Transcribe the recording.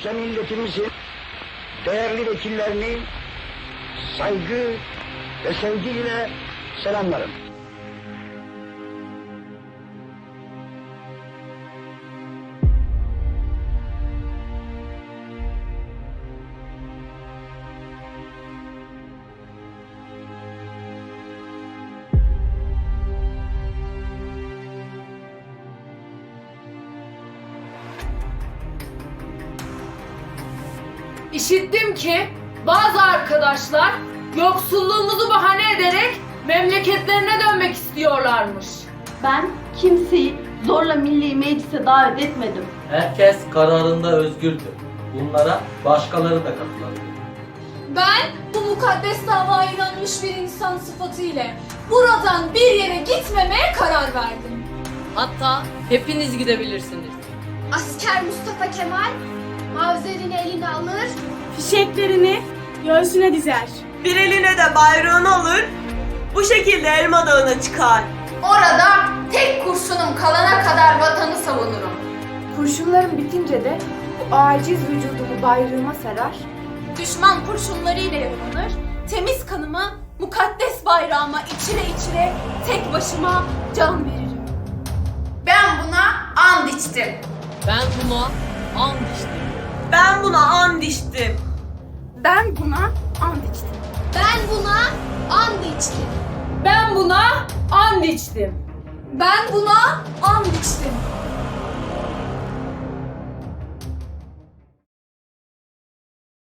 ülke milletimizin değerli vekillerini saygı ve sevgiyle selamlarım. İşittim ki bazı arkadaşlar yoksulluğumuzu bahane ederek memleketlerine dönmek istiyorlarmış. Ben kimseyi zorla milli meclise davet etmedim. Herkes kararında özgürdür. Bunlara başkaları da katılabilir. Ben bu mukaddes davaya inanmış bir insan sıfatıyla buradan bir yere gitmemeye karar verdim. Hatta hepiniz gidebilirsiniz. Asker Mustafa Kemal mavzerini eline alır, Fişeklerini göğsüne dizer. Bir eline de bayrağını alır, bu şekilde Elma Dağı'na çıkar. orada tek kurşunum kalana kadar vatanı savunurum. Kurşunlarım bitince de bu aciz vücudumu bayrağıma sarar. Düşman kurşunlarıyla yaralanır, temiz kanımı mukaddes bayrağıma içire içire tek başıma can veririm. Ben buna and içtim. Ben buna and içtim. İçtim. Ben buna and içtim. Ben buna and içtim. Ben buna and içtim. Ben buna and.